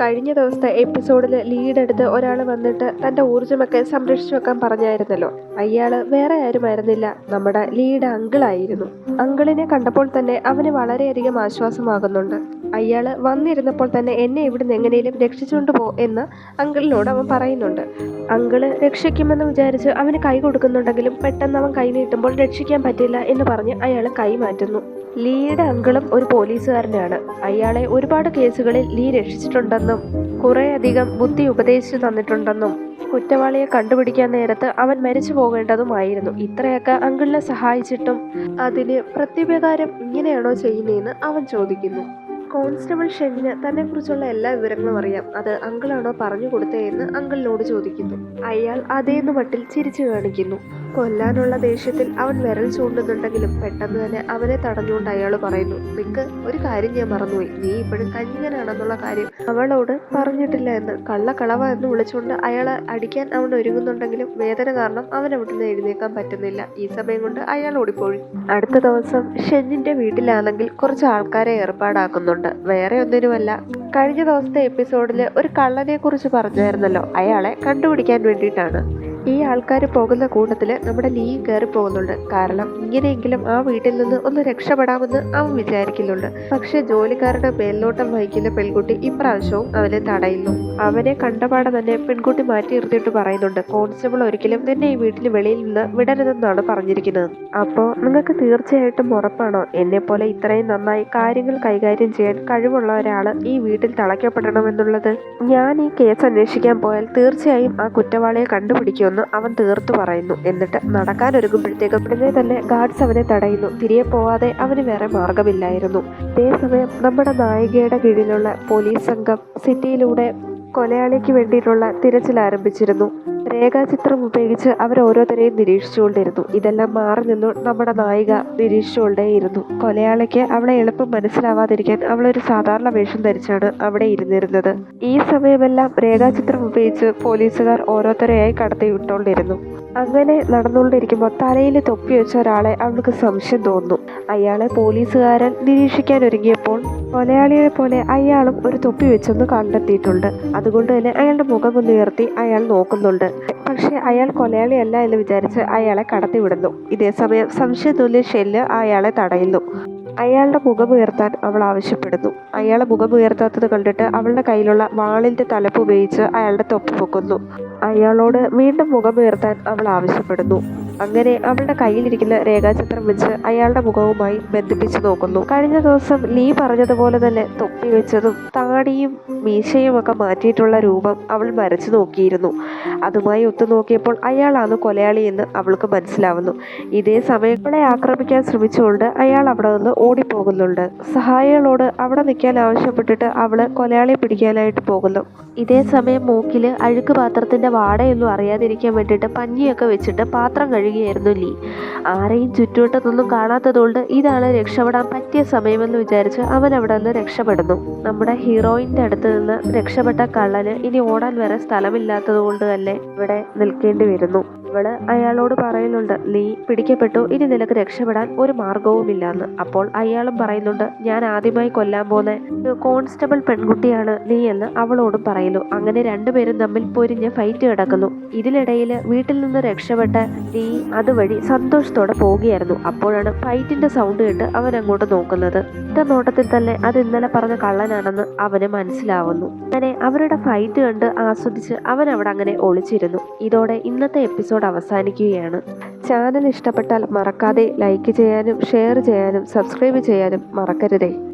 കഴിഞ്ഞ ദിവസത്തെ എപ്പിസോഡിൽ ലീഡ് എടുത്ത് ഒരാൾ വന്നിട്ട് തന്റെ ഊർജമൊക്കെ സംരക്ഷിച്ചു വെക്കാൻ പറഞ്ഞായിരുന്നല്ലോ. അയാൾ വേറെ ആരുമായിരുന്നില്ല നമ്മുടെ ലീഡ് അങ്കിളായിരുന്നു അങ്കിളിനെ കണ്ടപ്പോൾ തന്നെ അവന് വളരെയധികം ആശ്വാസമാകുന്നുണ്ട്. അയാൾ വന്നിരുന്നപ്പോൾ തന്നെ എന്നെ ഇവിടുന്ന് എങ്ങനെയും രക്ഷിച്ചുകൊണ്ട് പോ എന്ന് അങ്കിളിനോട് അവൻ പറയുന്നുണ്ട്. അങ്കിൾ രക്ഷിക്കുമെന്ന് വിചാരിച്ച് അവന് കൈ കൊടുക്കുന്നുണ്ടെങ്കിലും പെട്ടെന്ന് അവൻ കൈ നീട്ടുമ്പോൾ രക്ഷിക്കാൻ പറ്റില്ല എന്ന് പറഞ്ഞ് അയാൾ കൈ മാറ്റുന്നു. ലീയുടെ അങ്കിളും ഒരു പോലീസുകാരനാണ്. അയാളെ ഒരുപാട് കേസുകളിൽ ലീ രക്ഷിച്ചിട്ടുണ്ടെന്നും കുറേയധികം ബുദ്ധി ഉപദേശിച്ചു തന്നിട്ടുണ്ടെന്നും കുറ്റവാളിയെ കണ്ടുപിടിക്കാൻ നേരത്ത് അവൻ മരിച്ചു പോകേണ്ടതുമായിരുന്നു. ഇത്രയൊക്കെ അങ്കിളിനെ സഹായിച്ചിട്ടും അതിന് പ്രത്യുപകാരം ഇങ്ങനെയാണോ ചെയ്യുന്നതെന്ന് അവൻ ചോദിക്കുന്നു. കോൺസ്റ്റബിൾ ഷെന്നിന് തന്നെക്കുറിച്ചുള്ള എല്ലാ വിവരങ്ങളും അറിയാം. അത് അങ്കിളാണോ പറഞ്ഞു കൊടുത്തതെന്ന് അങ്കിളിനോട് ചോദിക്കുന്നു. അയാൾ അതേന്ന് മട്ടിൽ ചിരിച്ചു കാണിക്കുന്നു. കൊല്ലാനുള്ള ദേഷ്യത്തിൽ അവൻ വിരൽ ചൂണ്ടുന്നുണ്ടെങ്കിലും പെട്ടെന്ന് തന്നെ അവനെ തടഞ്ഞുകൊണ്ട് അയാൾ പറയുന്നു നിക്ക് ഒരു കാര്യം ഞാൻ മറന്നുപോയി. നീ ഇപ്പോഴും കഞ്ഞിങ്ങനാണെന്നുള്ള കാര്യം അവളോട് പറഞ്ഞിട്ടില്ല എന്ന്. കള്ളക്കളവ എന്ന് വിളിച്ചുകൊണ്ട് അയാളെ അടിക്കാൻ അവൻ ഒരുങ്ങുന്നുണ്ടെങ്കിലും വേദന കാരണം അവൻ അവിടുന്ന് എഴുന്നേക്കാൻ പറ്റുന്നില്ല. ഈ സമയം കൊണ്ട് അയാൾ ഓടിപ്പോയി. അടുത്ത ദിവസം ഷെന്നിന്റെ വീട്ടിലാണെങ്കിൽ കുറച്ച് ആൾക്കാരെ ഏർപ്പാടാക്കുന്നുണ്ട്. വേറെ ഒന്നിനുമല്ല. കഴിഞ്ഞ ദിവസത്തെ എപ്പിസോഡിൽ ഒരു കള്ളനെ കുറിച്ച് പറഞ്ഞായിരുന്നല്ലോ. അയാളെ കണ്ടുപിടിക്കാൻ വേണ്ടിയിട്ടാണ്. ഈ ആൾക്കാർ പോകുന്ന കൂട്ടത്തിൽ നമ്മുടെ ലീ കയറി പോകുന്നുണ്ട്. കാരണം ഇങ്ങനെയെങ്കിലും ആ വീട്ടിൽ നിന്ന് ഒന്ന് രക്ഷപ്പെടാമെന്ന് അവൻ വിചാരിക്കുന്നുണ്ട്. പക്ഷെ ജോലിക്കാരുടെ മേൽനോട്ടം വഹിക്കുന്ന പെൺകുട്ടി ഇപ്രാവശ്യവും അവനെ തടയുന്നു. അവനെ കണ്ടപാടെ തന്നെ പെൺകുട്ടി മാറ്റി നിർത്തിയിട്ട് പറയുന്നുണ്ട് കോൺസ്റ്റബിൾ ഒരിക്കലും നിന്നെ ഈ വീട്ടിൽ വെളിയിൽ നിന്ന് വിടരുതെന്നാണ് പറഞ്ഞിരിക്കുന്നത്. അപ്പോൾ നിങ്ങൾക്ക് തീർച്ചയായിട്ടും ഉറപ്പാണോ? എന്നെ പോലെ ഇത്രയും നന്നായി കാര്യങ്ങൾ കൈകാര്യം ചെയ്യാൻ കഴിവുള്ള ഒരാൾ ഈ വീട്ടിൽ തളയ്ക്കപ്പെടണമെന്നുള്ളത്? ഞാൻ ഈ കേസ് അന്വേഷിക്കാൻ പോയാൽ തീർച്ചയായും ആ കുറ്റവാളിയെ കണ്ടുപിടിക്കുമെന്ന് അവൻ തീർത്തു പറയുന്നു. എന്നിട്ട് നടക്കാൻ ഒരുങ്ങുമ്പോഴത്തേക്ക് ഉടനെ തന്നെ ഗാർഡ്സ് അവനെ തടയുന്നു. തിരികെ പോവാതെ അവന് വേറെ മാർഗമില്ലായിരുന്നു അതേസമയം നമ്മുടെ നായികയുടെ കീഴിലുള്ള പോലീസ് സംഘം സിറ്റിയിലൂടെ കൊലയാളിക്ക് വേണ്ടിയിട്ടുള്ള തിരച്ചിൽ ആരംഭിച്ചിരുന്നു. രേഖാചിത്രം ഉപയോഗിച്ച് അവർ ഓരോരുത്തരെയും നിരീക്ഷിച്ചുകൊണ്ടിരുന്നു. ഇതെല്ലാം മാറി നിന്നു. നമ്മുടെ നായിക നിരീക്ഷിച്ചുകൊണ്ടേയിരുന്നു. കൊലയാളിക്ക് അവളെ എളുപ്പം മനസ്സിലാവാതിരിക്കാൻ അവളൊരു സാധാരണ വേഷം ധരിച്ചാണ് അവിടെ ഇരുന്നിരുന്നത്. ഈ സമയമെല്ലാം രേഖാചിത്രം ഉപയോഗിച്ച് പോലീസുകാർ ഓരോരുത്തരെയായി കടത്തി വിട്ടുകൊണ്ടിരുന്നു അങ്ങനെ നടന്നുകൊണ്ടിരിക്കുമ്പോൾ തലയിൽ തൊപ്പി വെച്ച ഒരാളെ അവൾക്ക് സംശയം തോന്നുന്നു. അയാളെ പോലീസുകാരൻ നിരീക്ഷിക്കാൻ ഒരുങ്ങിയപ്പോൾ കൊലയാളിയെ പോലെ അയാളും ഒരു തൊപ്പി വെച്ചൊന്ന് കണ്ടെത്തിയിട്ടുണ്ട്. അതുകൊണ്ട് തന്നെ അയാളുടെ മുഖം ഒന്ന് ഉയർത്തി അയാൾ നോക്കുന്നുണ്ട്. പക്ഷേ അയാൾ കൊലയാളിയല്ല എന്ന് വിചാരിച്ച് അയാളെ കടത്തിവിടുന്നു. ഇതേസമയം സംശയതുല്യ ഷെല്ല് അയാളെ തടയുന്നു. അയാളുടെ മുഖം ഉയർത്താൻ അവൾ ആവശ്യപ്പെടുന്നു. അയാളെ മുഖം ഉയർത്താത്തത് കണ്ടിട്ട് അവളുടെ കയ്യിലുള്ള വാളിന്റെ തലപ്പ് ഉപയോഗിച്ച് അയാളുടെ തൊപ്പ് പൊക്കുന്നു. അയാളോട് വീണ്ടും മുഖം ഉയർത്താൻ അവൾ ആവശ്യപ്പെടുന്നു. അങ്ങനെ അവളുടെ കയ്യിലിരിക്കുന്ന രേഖാചിത്രം വെച്ച് അയാളുടെ മുഖവുമായി ബന്ധിപ്പിച്ചു നോക്കുന്നു. കഴിഞ്ഞ ദിവസം ലീ പറഞ്ഞതുപോലെ തന്നെ തൊപ്പി വെച്ചതും താടിയും മീശയും ഒക്കെ മാറ്റിയിട്ടുള്ള രൂപം അവൾ വരച്ചു നോക്കിയിരുന്നു. അതുമായി ഒത്തു നോക്കിയപ്പോൾ അയാളാണ് കൊലയാളി എന്ന് അവൾക്ക് മനസ്സിലാവുന്നു. ഇതേ സമയം അവളെ ആക്രമിക്കാൻ ശ്രമിച്ചുകൊണ്ട് അയാൾ അവിടെ നിന്ന് ഓടിപ്പോകുന്നുണ്ട്. സഹായികളോട് അവിടെ നിൽക്കാൻ ആവശ്യപ്പെട്ടിട്ട് അവൾ കൊലയാളിയെ പിടിക്കാനായിട്ട് പോകുന്നു. ഇതേ സമയം മൂക്കിൽ അഴുക്ക് പാത്രത്തിന്റെ വാടയൊന്നും അറിയാതിരിക്കാൻ വേണ്ടിയിട്ട് പഞ്ഞിയൊക്കെ വെച്ചിട്ട് പാത്രം കഴുകിയായിരുന്നു ലീ. ആരെയും ചുറ്റുവട്ടത്തൊന്നും കാണാത്തതുകൊണ്ട് ഇതാണ് രക്ഷപ്പെടാൻ പറ്റിയ സമയമെന്ന് വിചാരിച്ച് അവൻ അവിടെ നിന്ന് രക്ഷപ്പെടുന്നു. നമ്മുടെ ഹീറോയിന്റെ അടുത്ത് നിന്ന് രക്ഷപ്പെട്ട കള്ളന് ഇനി ഓടാൻ വരെ സ്ഥലമില്ലാത്തത് കൊണ്ട് തന്നെ ഇവിടെ നിൽക്കേണ്ടി വരുന്നു. ഇവൾ അയാളോട് പറയുന്നുണ്ട്. നീ പിടിക്കപ്പെട്ടു. ഇനി നിനക്ക് രക്ഷപ്പെടാൻ ഒരു മാർഗവുമില്ലാന്ന് അപ്പോൾ അയാളും പറയുന്നുണ്ട് ഞാൻ ആദ്യമായി കൊല്ലാൻ പോകുന്ന കോൺസ്റ്റബിൾ പെൺകുട്ടിയാണ് നീ എന്ന് അവളോടും പറയുന്നു. അങ്ങനെ രണ്ടുപേരും തമ്മിൽ പൊരിഞ്ഞ് ഫൈറ്റ് കിടക്കുന്നു ഇതിനിടയിൽ വീട്ടിൽ നിന്ന് രക്ഷപ്പെട്ട നീ അതുവഴി സന്തോഷത്തോടെ പോവുകയായിരുന്നു. അപ്പോഴാണ് ഫൈറ്റിന്റെ സൗണ്ട് കേട്ട് അവൻ അങ്ങോട്ട് നോക്കുന്നത്. ഒറ്റ നോട്ടത്തിൽ തന്നെ അത് ഇന്നലെ പറഞ്ഞ കള്ളനാണെന്ന് അവന് മനസ്സിലാവുന്നു. അങ്ങനെ അവരുടെ ഫൈറ്റ് കണ്ട് ആസ്വദിച്ച് അവൻ അവിടെ അങ്ങനെ ഒളിച്ചിരുന്നു. ഇതോടെ ഇന്നത്തെ എപ്പിസോഡ് അവസാനിക്കുകയാണ്. ചാനൽ ഇഷ്ടപ്പെട്ടാൽ മറക്കാതെ ലൈക്ക് ചെയ്യാനും ഷെയർ ചെയ്യാനും സബ്സ്ക്രൈബ് ചെയ്യാനും മറക്കരുതേ.